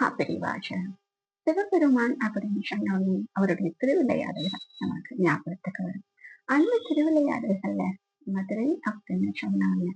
மகா பெரிவாசனம் சிவபெருமான் அப்படின்னு சொன்னோடனே அவருடைய திருவிளையாடல்கள் நமக்கு ஞாபகத்துக்கு வரும் அந்த திருவிளையாடல்கள்ல மதுரை அப்படின்னு சொன்னாங்க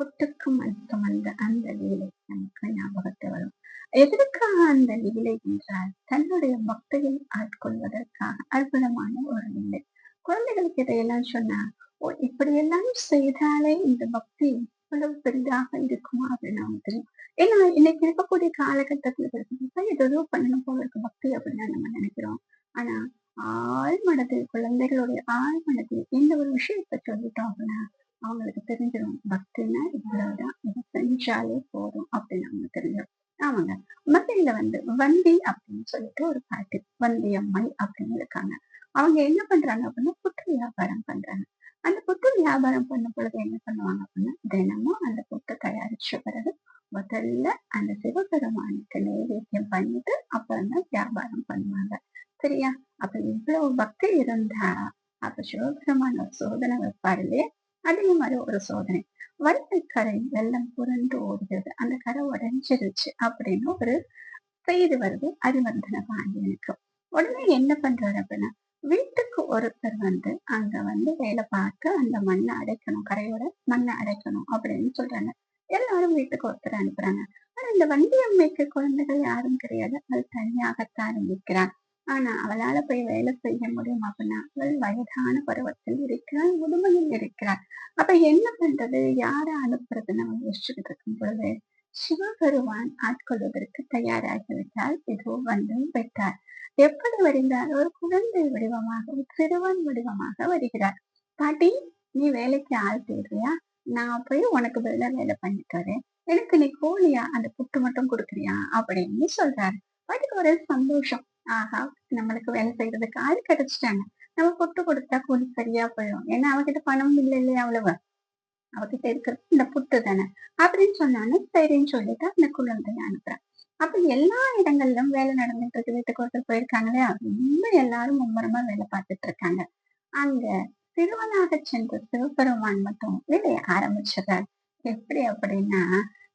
புட்டுக்கும் அழுத்தம் அந்த அந்த லீலை நமக்கு ஞாபகத்து வரும் எதற்காக அந்த லீலை என்றால் தன்னுடைய பக்தியை ஆட்கொள்வதற்காக அற்புதமான ஒரு லீலை குழந்தைகளுக்கு இதையெல்லாம் சொன்னா ஓ இப்படியெல்லாம் செய்தாலே இந்த பக்தி இவ்வளவு பெரிதாக இருக்குமா அப்படின்னு நமக்கு தெரியும் ஏன்னா இன்னைக்கு இருக்கக்கூடிய காலகட்டத்துல இருக்கிறது ஏதோ பண்ணணும் போல இருக்கு பக்தி அப்படின்னு நம்ம நினைக்கிறோம். ஆனா ஆள் மனதில் குழந்தைகளுடைய ஆள் மனதில் எந்த ஒரு விஷயத்தை சொல்லிட்டோம் அப்படின்னா அவங்களுக்கு தெரிஞ்சிடும் பக்தின்னா இவ்வளவுதான் இதை செஞ்சாலே போதும் அப்படின்னு அவங்களுக்கு தெரிஞ்சிடும். ஆமாங்க. மதுரையில வந்து வந்தி அப்படின்னு சொல்லிட்டு ஒரு பாட்டி வந்தி அம்மை அப்படின்னு இருக்காங்க அவங்க என்ன பண்றாங்க அப்படின்னா புட்டு வியாபாரம் பண்றாங்க. அந்த புத்து வியாபாரம் பண்ணும் பொழுது என்ன பண்ணுவாங்க அப்படின்னா தினமும் அந்த புத்தை தயாரிச்ச பிறகு முதல்ல அந்த சிவபெருமானுக்கு நைவேத்தியம் பண்ணிட்டு அப்புறம் தான் வியாபாரம் பண்ணுவாங்க. சரியா? அப்ப இவ்வளவு பக்தி இருந்தா அப்ப சிவபெருமான ஒரு சோதனை வைப்பாரு இல்லையா? அதே மாதிரி ஒரு சோதனை. வடக்கு கரை வெள்ளம் புரண்டு ஓடுகிறது. அந்த கரை உடைஞ்சிருச்சு அப்படின்னு ஒரு செய்து வருது. அரிவர்தன பாண்டியனுக்கு உடனே என்ன பண்றாரு அப்படின்னா வீட்டுக்கு ஒருத்தர் வந்து அங்க வந்து வேலை பார்த்து அந்த மண்ணை அடைக்கணும் கரையோட மண்ணை அடைக்கணும் அப்படின்னு சொல்றாங்க. எல்லாரும் வீட்டுக்கு ஒருத்தர் அனுப்புறாங்க. ஆனா இந்த வண்டி அம்மைக்கு குழந்தைகள் யாரும் கிடையாது. அவள் தனியாகத்தான் இருக்கிறார் ஆனா அவளால போய் வேலை செய்ய முடியும் அப்படின்னா அவள் வயதான பருவத்தில் இருக்கிறாள் முதுமையில் இருக்கிறாள். அப்ப என்ன பண்றது? யார அனுப்புறது நம்ம யோசிச்சுக்கிட்டு இருக்கும் பொழுது சிவபெருமான் ஆட்கொள்வதற்கு தயாராகிவிட்டால் இதோ வந்து விட்டார். எப்படி வருகிறார் ஒரு குழந்தை வடிவமாக ஒரு சிறுவன் வடிவமாக வருகிறார் பாட்டி நீ வேலைக்கு ஆள் தேடுறியா? நான் போய் உனக்கு பதிலாக வேலை பண்ணிட்டு வரேன். எனக்கு நீ கோழியா? அந்த புட்டு மட்டும் கொடுக்குறியா? அப்படின்னு சொல்றாரு. பாட்டிக்கு ஒரு சந்தோஷம். ஆஹா நம்மளுக்கு வேலை செய்யறதுக்கு ஆள் கிடைச்சிட்டாங்க. நம்ம புட்டு கொடுத்தா கூலி சரியா போயிடும். ஏன்னா அவகிட்ட பணம் இல்லை இல்லையா அவ்வளவு? அவகிட்ட இருக்கிறது இந்த புட்டு தானே? அப்படின்னு சொன்னானு சரின்னு சொல்லிட்டு அந்த குழந்தைய அனுப்புறேன் அப்ப எல்லா இடங்கள்லயும் வேலை நடந்துட்டு இருக்கு. வீட்டுக்கு ஒருத்தர் போயிருக்காங்களே ரொம்ப எல்லாரும் மும்முரமா வேலை பார்த்துட்டு இருக்காங்க. அங்க திருவனாக சென்ற சிவபெருமான் மட்டும் வேலையை ஆரம்பிச்சிடுறாரு எப்படி அப்படின்னா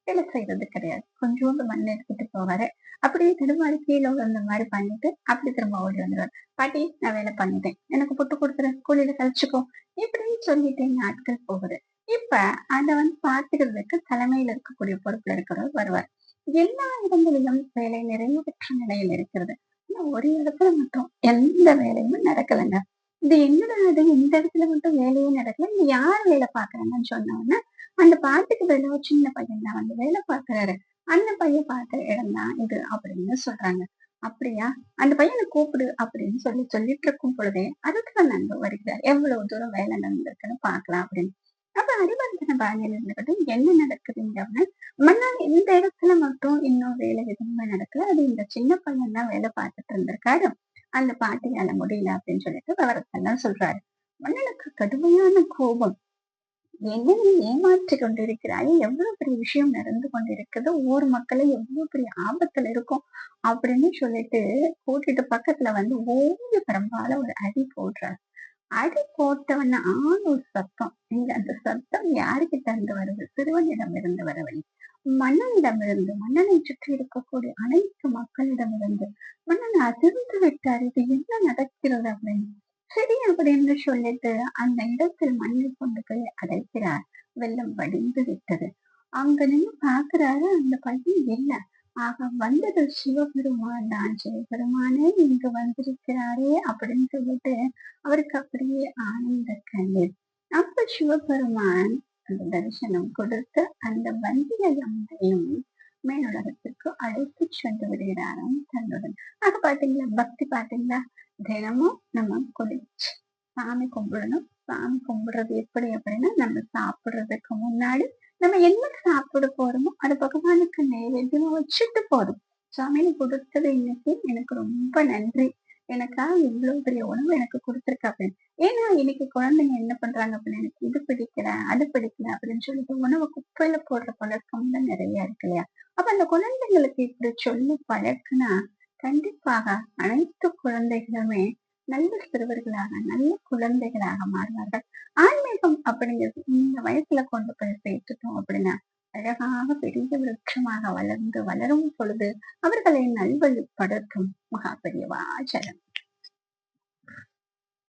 வேலை செய்யறது கிடையாது. கொஞ்சோண்டு மண் எடுத்துட்டு போவாரு. அப்படியே திரும்ப கீழே விழுந்த மாதிரி பண்ணிட்டு அப்படி திரும்ப ஓடி வந்துடுவார் பாட்டி நான் வேலை பண்ணிட்டேன். எனக்கு புட்டு கொடுத்துரு. கூலியில கழிச்சுக்கோ. இப்படின்னு சொல்லிட்டு நாட்கள் போகுது. இப்ப அதை வந்து பார்த்துக்கிறதுக்கு தலைமையில இருக்கக்கூடிய பொறுப்புல இருக்கிறவர் வருவார். எல்லா இடங்களிலும் வேலை நிறைவு பெற்ற நிலையில் இருக்கிறது. ஆனா ஒரு இடத்துல மட்டும் எந்த வேலையும் நடக்கலைங்க. இது என்னடா இது? இந்த இடத்துல மட்டும் வேலையே நடக்கல. இங்க யார் வேலை பாக்குறாங்கன்னு சொன்னோன்னா அந்த பாட்டுக்கு வேலை ஒரு சின்ன பையன் தான் வந்து வேலை பாக்குறாரு அந்த பையன் பார்த்த இடம் தான் இது அப்படின்னு சொல்றாங்க. அப்படியா? அந்த பையனை கூப்பிடு அப்படின்னு சொல்லி சொல்லிட்டு இருக்கும் பொழுதே அதுக்கு நண்பர் வருகிறார். எவ்வளவு தூரம் வேலை நடந்திருக்குன்னு பாக்கலாம் அப்படின்னு. அப்ப அறிவர்த்தன பாதையில இருந்துகிட்டு என்ன நடக்குதுங்க அப்படின்னு மன்னா இந்த இடத்துல மட்டும் இன்னும் வேலை எதுவுமே நடக்கல. அது இந்த சின்ன பையன் தான் வேலை பார்த்துட்டு இருந்திருக்காரு. அந்த பாட்டியால முடியல அப்படின்னு சொல்லிட்டு விவரத்தெல்லாம் சொல்றாரு. மன்னனுக்கு கடுமையான கோபம். என்னை நீ ஏமாற்றி கொண்டிருக்கிறாய் எவ்வளவு பெரிய விஷயம் நடந்து கொண்டிருக்குது? ஊர் மக்களை எவ்வளவு பெரிய ஆபத்துல இருக்கும்? அப்படின்னு சொல்லிட்டு கூட்டிட்டு பக்கத்துல வந்து ஓய்வு பெரும்பாலும் ஒரு அடி போடுறாரு. அடி போட்டவன ஆண் ஒரு சத்தம். இங்க அந்த சத்தம் யாருக்கிட்ட இருந்து வருது? சிறுவனிடம் இருந்து வரவில்லை மன்னனிடமிருந்து மன்னனை சுற்றி இருக்கக்கூடிய அனைத்து மக்களிடமிருந்து. மன்னன் அதிர்ந்து விட்டார். இது என்ன நடக்கிறது அப்படின்னு. சரி அப்படின்னு சொல்லிட்டு அந்த இடத்தில் மண்ணை கொண்டு போய் அடைக்கிறார். வெள்ளம் வடிந்து விட்டது. அங்க நின்று பாக்குறாரு அந்த பையன் இல்ல. ஆக வந்தது சிவபெருமான் தான் சிவபெருமானே இங்க வந்திருக்கிறாரே அப்படின்னு சொல்லிட்டு அவருக்கு அப்படியே ஆனந்த கண்ணீர். அப்ப சிவபெருமான் அந்த தரிசனம் கொடுத்து அந்த வந்திய அம்மையும் மேலுலகத்திற்கு அழைத்து சென்று விடுகிறாராம் தன்னுடன். ஆக பாத்தீங்களா பக்தி பாத்தீங்களா தினமும் நம்ம குளிச்சு சாமி கும்பிடணும். சாமி கும்பிடுறது எப்படி அப்படின்னா நம்ம சாப்பிடுறதுக்கு முன்னாடி நம்ம என்ன சாப்பிட போறோமோ அது பகவானுக்கு நைவேத்தியமா வச்சுட்டு போதும். சாமி கொடுத்தது இன்னைக்கு எனக்கு ரொம்ப நன்றி. எனக்காக இவ்வளவு பெரிய உணவு எனக்கு கொடுத்துருக்க அப்படின்னு. ஏன்னா இன்னைக்கு குழந்தைங்க என்ன பண்றாங்க அப்படின்னு எனக்கு இது பிடிக்கல அது பிடிக்கல அப்படின்னு சொல்லிட்டு உணவு குப்பையில போடுற பழக்கம் தான் நிறைய இருக்கு இல்லையா? அப்ப அந்த குழந்தைங்களுக்கு இப்படி சொல்லி பழக்கினா கண்டிப்பாக அனைத்து குழந்தைகளுமே நல்ல சிறுவர்களாக நல்ல குழந்தைகளாக மாறுவார்கள். ஆன்மீகம் அப்படிங்கிறது இந்த வயசுல கொண்டு போய் சேர்த்துட்டோம் அப்படின்னா அழகாக பெரிய விருட்சமாக வளர்ந்து வளரும் பொழுது அவர்களை நல்வழிப்படுத்தும் மகா பெரியவா சரணம்